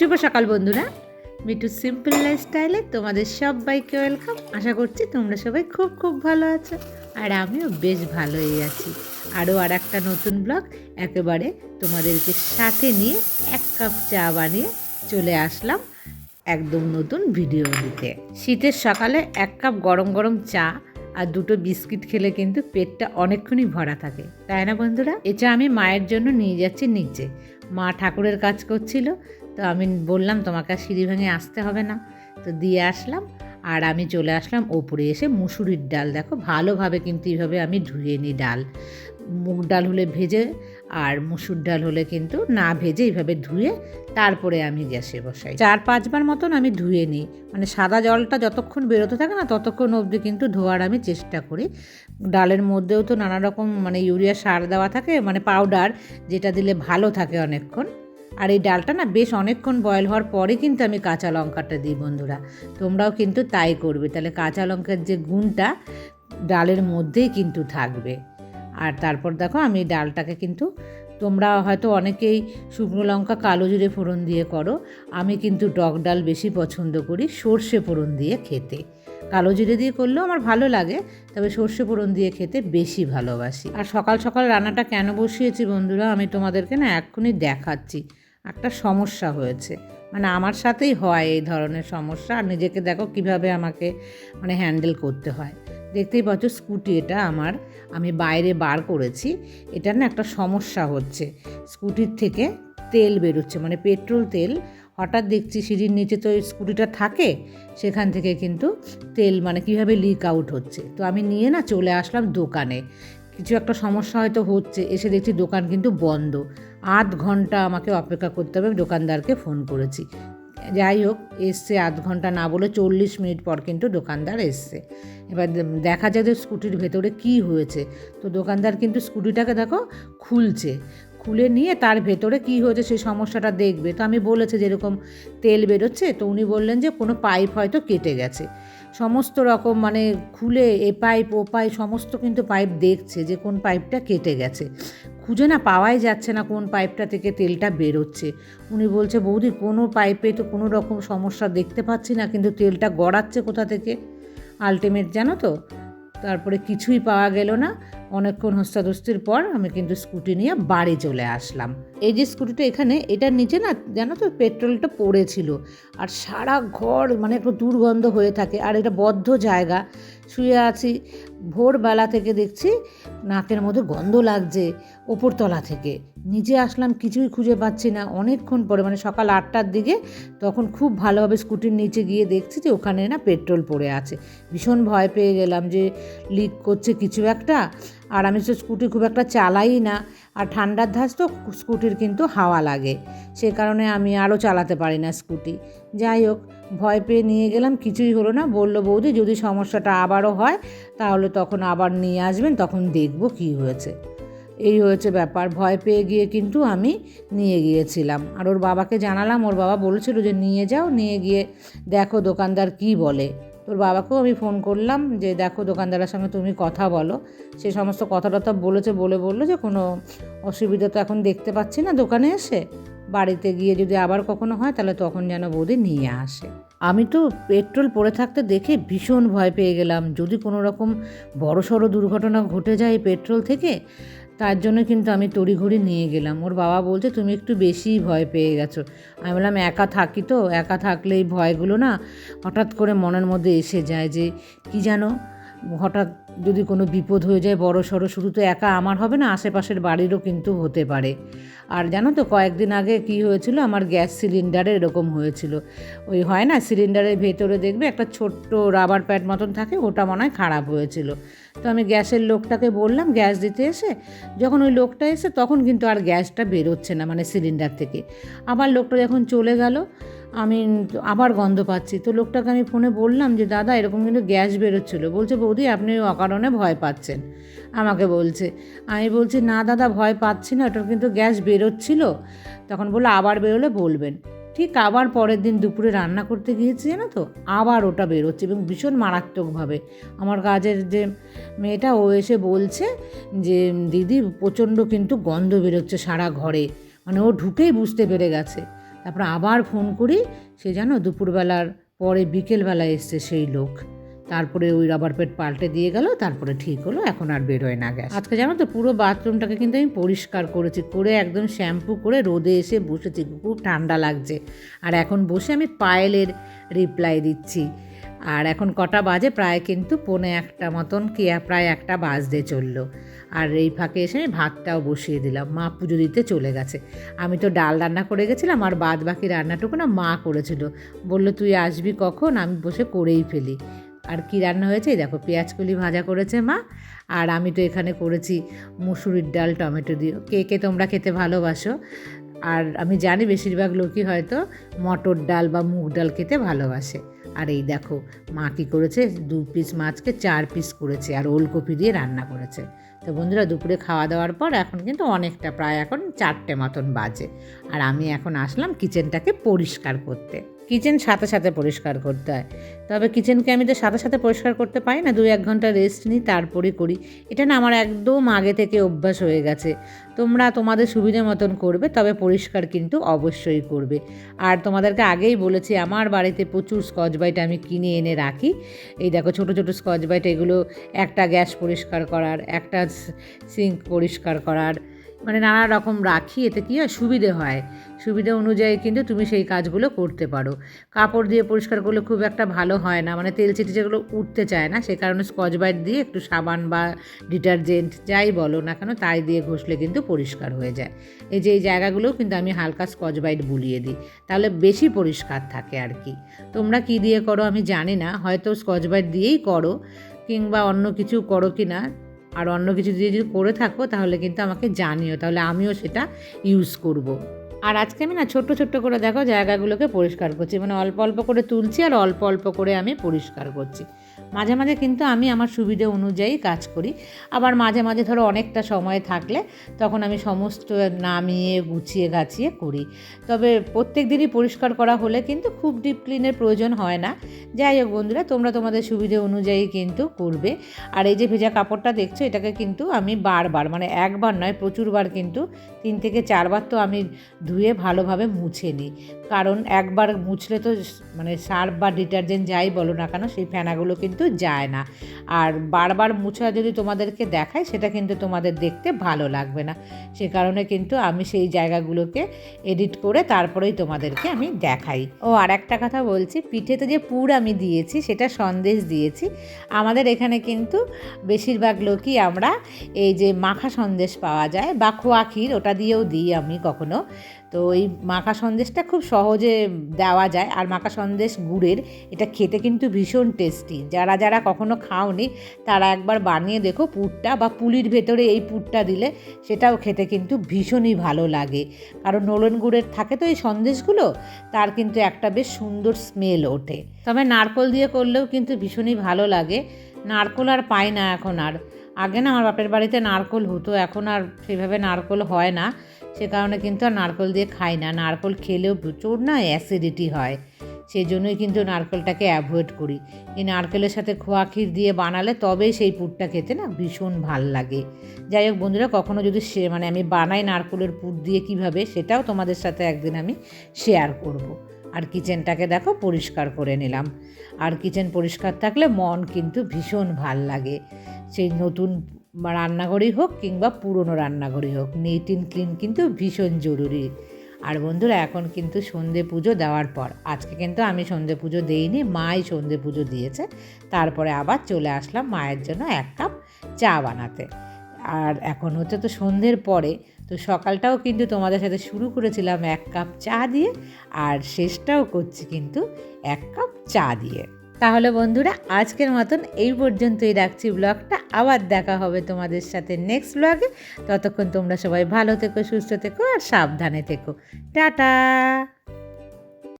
শুভ সকাল বন্ধুরা। Me too simple লাইফস্টাইলে তোমাদের সবাইকে ওয়েলকাম আশা করছি তোমরা সবাই খুব খুব ভালো আছো আর আমিও বেশ ভালোই আছি। আরও আর একটা নতুন ব্লগ একেবারে তোমাদেরকে সাথে নিয়ে এক কাপ চা বানিয়ে চলে আসলাম একদম নতুন ভিডিও দিতে। শীতের সকালে এক কাপ গরম গরম চা আর দুটো বিস্কিট খেলে কিন্তু পেটটা অনেকক্ষণই ভরা থাকে, তাই না বন্ধুরা? এটা আমি মায়ের জন্য নিয়ে যাচ্ছি নিচে। মা ঠাকুরের কাজ করছিল তো আমি বললাম, তোমাকে আর সিঁড়ি ভেঙে আসতে হবে না। তো দিয়ে আসলাম। আর আমি চলে আসলাম ওপরে এসে মুসুরির ডাল। দেখো, ভালোভাবে কিন্তু এইভাবে আমি ধুয়ে নিই ডাল। মুগ ডাল হলে ভেজে আর মুসুর ডাল হলে কিন্তু না ভেজে এইভাবে ধুয়ে তারপরে আমি গ্যাসে বসাই। চার পাঁচবার মতন আমি ধুয়ে নিই। মানে সাদা জলটা যতক্ষণ বেরোতে থাকে না, ততক্ষণ অবধি কিন্তু ধোয়ার আমি চেষ্টা করি। ডালের মধ্যেও তো নানা রকম মানে ইউরিয়া সার দেওয়া থাকে মানে পাউডার যেটা দিলে ভালো থাকে অনেকক্ষণ। আর এই ডালটা না বেশ অনেকক্ষণ বয়েল হওয়ার পরে কিন্তু আমি কাঁচা লঙ্কাটা দিই, বন্ধুরা। তোমরাও কিন্তু তাই করবে। তাহলে কাঁচা লঙ্কার যে গুণটা, ডালের মধ্যেই কিন্তু থাকবে। আর তারপর দেখো, আমি ডালটাকে কিন্তু তোমরা হয়তো অনেকেই শুকনো লঙ্কা কালো জিরে ফোড়ন দিয়ে করো। আমি কিন্তু টক ডাল বেশি পছন্দ করি সর্ষে ফোড়ন দিয়ে খেতে। কালো জিরে দিয়ে করলেও আমার ভালো লাগে, তবে সর্ষে ফোড়ন দিয়ে খেতে বেশি ভালোবাসি। আর সকাল সকাল রান্নাটা কেন বসিয়েছি, বন্ধুরা, আমি তোমাদেরকে না এক্ষুনি দেখাচ্ছি। একটা সমস্যা হয়েছে। মানে আমার সাথেই হয় এই ধরনের সমস্যা। আর নিজেকে দেখো কীভাবে আমাকে মানে হ্যান্ডেল করতে হয়। দেখতেই পাচ্ছ স্কুটি এটা আমার, আমি বাইরে বার করেছি। এটার না একটা সমস্যা হচ্ছে। স্কুটির থেকে তেল বেরোচ্ছে মানে পেট্রোল তেল। হঠাৎ দেখছি সিঁড়ির নিচে তো স্কুটিটা থাকে, সেখান থেকে কিন্তু তেল মানে কীভাবে লিক আউট হচ্ছে। তো আমি নিয়ে না চলে আসলাম দোকানে। কিছু একটা সমস্যা হয়তো হচ্ছে, এসে দেখছি দোকান কিন্তু বন্ধ। আধ ঘণ্টা আমাকে অপেক্ষা করতে হবে দোকানদারকে ফোন করেছি। যাই হোক, এসছে আধ ঘণ্টা না বলে চল্লিশ মিনিট পর কিন্তু দোকানদার এসছে। এবার দেখা যায় যে স্কুটির ভেতরে কি হয়েছে। তো দোকানদার কিন্তু স্কুটিটাকে দেখো খুলছে। খুলে নিয়ে তার ভেতরে কি হয়েছে সেই সমস্যাটা দেখবে। তো আমি বলেছি যেরকম তেল বেরোচ্ছে, তো উনি বললেন যে কোনো পাইপ হয়তো কেটে গেছে। সমস্ত রকম মানে খুলে এ পাইপ, ও পাইপ, সমস্ত কিন্তু পাইপ দেখছে যে কোন পাইপটা কেটে গেছে। খুঁজে না পাওয়াই যাচ্ছে না কোন পাইপটা থেকে তেলটা বেরোচ্ছে। উনি বলছে, বৌদি, কোনো পাইপে তো কোনো রকম সমস্যা দেখতে পাচ্ছি না, কিন্তু তেলটা গড়াচ্ছে কোথা থেকে? আলটিমেট জানো তো? তারপরে কিছুই পাওয়া গেল না। অনেকক্ষণ হস্তাধস্তির পর আমি কিন্তু স্কুটি নিয়ে বাড়ি চলে আসলাম। এই যে স্কুটিটা এখানে, এটার নিচে না জানো তো পেট্রোলটা পড়েছিল। আর সারা ঘর মানে একটু দুর্গন্ধ হয়ে থাকে। আর এটা বদ্ধ জায়গা। শুয়ে আছি, ভোরবেলা থেকে দেখছি নাকের মধ্যে গন্ধ লাগছে ওপরতলা থেকে। নিচে আসলাম, কিছুই খুঁজে পাচ্ছি না। অনেকক্ষণ পরে মানে সকাল আটটার দিকে তখন খুব ভালোভাবে স্কুটির নিচে গিয়ে দেখছি যে ওখানে না পেট্রোল পড়ে আছে। ভীষণ ভয় পেয়ে গেলাম যে লিক করছে কিছু একটা। আর আমি তো স্কুটি খুব একটা চালাই না। আর ঠান্ডার ধাস তো স্কুটির কিন্তু হাওয়া লাগে। সে কারণে আমি আরও চালাতে পারি না স্কুটি। যাই হোক, ভয় পেয়ে নিয়ে গেলাম, কিছুই হলো না। বলল, বৌদি, যদি সমস্যাটা আবারও হয়, তাহলে তখন আবার নিয়ে আসবেন, তখন দেখব কি হয়েছে। এই হয়েছে ব্যাপার। ভয় পেয়ে গিয়ে কিন্তু আমি নিয়ে গিয়েছিলাম। আর ওর বাবাকে জানালাম, ওর বাবা বলেছিল যে, নিয়ে যাও, নিয়ে গিয়ে দেখো দোকানদার কি বলে। তোর বাবাকেও আমি ফোন করলাম যে, দেখো দোকানদারের সঙ্গে তুমি কথা বলো। সে সমস্ত কথা টথা বলেছে, বলে বলল যে, কোনো অসুবিধা তো এখন দেখতে পাচ্ছি না দোকানে এসে। বাড়িতে গিয়ে যদি আবার কখনো হয়, তাহলে তখন যেন বৌদি নিয়ে আসে। আমি তো পেট্রোল পড়ে থাকতে দেখে ভীষণ ভয় পেয়ে গেলাম। যদি কোনো রকম বড় সড়ো দুর্ঘটনা ঘটে যায় পেট্রোল থেকে তার জন্য কিন্তু আমি তড়িঘড়ি নিয়ে গেলাম। ওর বাবা বলছে, তুমি একটু বেশিই ভয় পেয়ে গেছো। আমি বললাম, একা থাকি তো? একা থাকলে এই ভয়গুলো না হঠাৎ করে মনের মধ্যে এসে যায় যে, কি জানো? হঠাৎ যদি কোনো বিপদ হয়ে যায়, বড় সড়ো শুধু তো একা আমার হবে না, আশেপাশের বাড়িরও কিন্তু হতে পারে। আর জানো তো, কয়েকদিন আগে কি হয়েছিল, আমার গ্যাস সিলিন্ডারে এরকম হয়েছিল। ওই হয় না, সিলিন্ডারের ভেতরে দেখবে একটা ছোট্ট রাবার প্যাড মতন থাকে, ওটা মনে হয় খারাপ হয়েছিল। তো আমি গ্যাসের লোকটাকে বললাম, গ্যাস দিতে এসে, যখন ওই লোকটা এসে, তখন কিন্তু আর গ্যাসটা বেরোচ্ছে না মানে সিলিন্ডার থেকে। আবার লোকটা যখন চলে গেল আমি আবার গন্ধ পাচ্ছি। তো লোকটাকে আমি ফোনে বললাম যে, দাদা, এরকম কিন্তু গ্যাস বেরোচ্ছিলো। বলছে, বৌদি, আপনি অকারণে ভয় পাচ্ছেন। আমাকে বলছে। আমি বলছি, না দাদা, ভয় পাচ্ছি না, ওটার কিন্তু গ্যাস বেরোচ্ছিল। তখন বলল, আবার বেরোলে বলবেন। ঠিক আবার পরের দিন দুপুরে রান্না করতে গিয়েছি, জানো তো? আবার ওটা বেরোচ্ছে এবং ভীষণ মারাত্মকভাবে। আমার কাজের যে মেয়েটা, ও এসে বলছে যে, দিদি, প্রচণ্ড কিন্তু গন্ধ বেরোচ্ছে সারা ঘরে। মানে ও ঢুকেই বুঝতে পেরে গেছে। তারপর আবার ফোন করি, সে জানো দুপুরবেলার পরে বিকেলবেলা এসছে সেই লোক। তারপরে ওই রাবার পেট পাল্টে দিয়ে গেল, তারপরে ঠিক হলো, এখন আর বেরোয় না গ্যাস। আজকে জানো তো পুরো বাথরুমটাকে কিন্তু আমি পরিষ্কার করেছি, করে একদম শ্যাম্পু করে রোদে এসে বসেছি, খুব ঠান্ডা লাগছে। আর এখন বসে আমি পায়েলের রিপ্লাই দিচ্ছি। আর এখন কটা বাজে, প্রায় কিন্তু পৌনে একটা মতন, কি, প্রায় একটা বাজতে চলল। আর এই ফাঁকে এসে আমি ভাতটাও বসিয়ে দিলাম। মা পুজো দিতে চলে গেছে। আমি তো ডাল রান্না করে গেছিলাম আর বাদ বাকি রান্নাটুকু না মা করেছিল। বলল, তুই আসবি কখন? আমি বসে করেই ফেলি। আর কি রান্না হয়েছে? দেখো, পেঁয়াজকলি ভাজা করেছে মা। আর আমি তো এখানে করেছি মুসুরির ডাল, টমেটো দিয়ে। কে কে তোমরা খেতে ভালোবাসো? আর আমি জানি বেশিরভাগ লোকই হয়তো মটর ডাল বা মুগ ডাল খেতে ভালোবাসে। আর এই দেখো, মা কী করেছে? দু পিস মাছকে চার পিস করেছে আর ওলকপি দিয়ে রান্না করেছে। তো বন্ধুরা, দুপুরে খাওয়া দাওয়ার পর এখন কিন্তু অনেকটা, প্রায় এখন চারটে মতন বাজে। আর আমি এখন আসলাম কিচেনটাকে পরিষ্কার করতে। কিচেন সাথে সাথে পরিষ্কার করতে হয়। তবে কিচেনকে আমি তো সাথে সাথে পরিষ্কার করতে পারি না দু এক ঘণ্টা রেস্ট নিই তারপরে করি। এটা না আমার একদম আগে থেকে অভ্যাস হয়ে গেছে। তোমরা তোমাদের সুবিধে মতন করবে, তবে পরিষ্কার কিন্তু অবশ্যই করবে। আর তোমাদেরকে আগেই বলেছি, আমার বাড়িতে প্রচুর স্কচ বাইট আমি কিনে এনে রাখি। এই দেখো, ছোটো ছোটো স্কচ বাইট এগুলো, একটা গ্যাস পরিষ্কার করার, একটা সিঙ্ক পরিষ্কার করার মানে নানা রকম রাখি, এতে কী হয়? সুবিধে হয়। সুবিধা অনুযায়ী কিন্তু তুমি সেই কাজগুলো করতে পারো। কাপড় দিয়ে পরিষ্কার করলে খুব একটা ভালো হয় না। মানে তেল চিটে যেগুলো উঠতে চায় না, সে কারণে স্কচ বাইট দিয়ে একটু সাবান বা ডিটারজেন্ট যাই বলো না কেন, তাই দিয়ে ঘষলে কিন্তু পরিষ্কার হয়ে যায়। এই যে এই জায়গাগুলোও কিন্তু আমি হালকা স্কচ বাইট বুলিয়ে দিই। তাহলে বেশি পরিষ্কার থাকে আর কি। তোমরা কি দিয়ে করো আমি জানি না। হয়তো স্কচ বাইট দিয়েই করো, কিংবা অন্য কিছু করো কি না। আর অন্য কিছু দিয়ে যদি করে থাকো, তাহলে কিন্তু আমাকে জানিও, তাহলে আমিও সেটা ইউজ করব। আর আজকে আমি না ছোট্ট ছোট্ট করে দেখো জায়গাগুলোকে পরিষ্কার করছি মানে অল্প অল্প করে তুলছি আর অল্প অল্প করে আমি পরিষ্কার করছি মাঝে মাঝে কিন্তু আমি আমার সুবিধে অনুযায়ী কাজ করি। আবার মাঝে মাঝে ধরো অনেকটা সময় থাকলে তখন আমি সমস্ত নামিয়ে, গুছিয়ে, গাছিয়ে করি। তবে প্রত্যেক দিনই পরিষ্কার করা হলে কিন্তু খুব ডিপ ক্লিনের প্রয়োজন হয় না। যাই হোক বন্ধুরা, তোমরা তোমাদের সুবিধে অনুযায়ী কিন্তু করবে। আর এই যে ভেজা কাপড়টা দেখছ, এটাকে কিন্তু আমি বারবার মানে একবার নয়, প্রচুরবার কিন্তু তিন থেকে চারবার তো আমি ধুয়ে ভালোভাবে মুছে নিই। কারণ একবার মুছলে তো মানে সার্ফ বা ডিটারজেন্ট যাই বলো না কেন, সেই ফেনাগুলো কিন্তু যায় না। আর বারবার মুছা যদি তোমাদেরকে দেখায়, সেটা কিন্তু তোমাদের দেখতে ভালো লাগবে না। সে কারণে কিন্তু আমি সেই জায়গাগুলোকে এডিট করে তারপরেই তোমাদেরকে আমি দেখাই। ও আর একটা কথা বলছি, পিঠেতে যে পুর আমি দিয়েছি, সেটা সন্দেশ দিয়েছি। আমাদের এখানে কিন্তু বেশিরভাগ লোকই আমরা এই যে মাখা সন্দেশ পাওয়া যায়, বা খোয়া ক্ষীর, ওটা দিয়েও দিই আমি কখনো। তো এই মাখা সন্দেশটা খুব সহজে দেওয়া যায়, আর মাখা সন্দেশ গুড়ের, এটা খেতে কিন্তু ভীষণ টেস্টি যারা যারা কখনো খাওনি, তারা একবার বানিয়ে দেখো পুরটা বা পুলির ভেতরে এই পুরটা দিলে সেটাও খেতে কিন্তু ভীষণই ভালো লাগে। কারণ নোলন গুড়ের থাকে তো এই সন্দেশগুলো, তার কিন্তু একটা বেশ সুন্দর স্মেল ওঠে। তবে নারকল দিয়ে করলেও কিন্তু ভীষণই ভালো লাগে। নারকল আর পাই না এখন আর। আগে না আমার বাপের বাড়িতে নারকল হতো, এখন আর সেভাবে নারকল হয় না। সে কারণে কিন্তু আর নারকল দিয়ে খাই না। নারকল খেলেও প্রচুর না অ্যাসিডিটি হয়। সেই জন্যই কিন্তু নারকেলটাকে অ্যাভয়েড করি। এই নারকেলের সাথে খোয়া ক্ষীর দিয়ে বানালে তবেই সেই পুরটা খেতে না ভীষণ ভালো লাগে। যাই হোক বন্ধুরা, কখনো যদি সে মানে আমি বানাই নারকেলের পুর দিয়ে কীভাবে, সেটাও তোমাদের সাথে একদিন আমি শেয়ার করব। আর কিচেনটাকে দেখো পরিষ্কার করে নিলাম। আর কিচেন পরিষ্কার থাকলে মন কিন্তু ভীষণ ভালো লাগে। সেই নতুন রান্নাঘরই হোক কিংবা পুরনো রান্নাঘরই হোক নিট ইন ক্লিন কিন্তু ভীষণ জরুরি। আর বন্ধুরা, এখন কিন্তু সন্ধে পুজো দেওয়ার পর। আজকে কিন্তু আমি সন্ধে পুজো দিইনি, মাই সন্ধে পুজো দিয়েছে। তারপরে আবার চলে আসলাম মায়ের জন্য এক কাপ চা বানাতে। আর এখন হচ্ছে তো সন্ধ্যের পরে, তো সকালটাও কিন্তু তোমাদের সাথে শুরু করেছিলাম এক কাপ চা দিয়ে, আর শেষটাও করছি কিন্তু এক কাপ চা দিয়ে। তাহলে বন্ধুরা, আজকের মতন এই পর্যন্তই রাখছি ব্লগটা। আবার দেখা হবে তোমাদের সাথে নেক্সট ব্লগে ততক্ষণ তোমরা সবাই ভালো থেকো, সুস্থ থেকো আর সাবধানে থেকো। টাটা!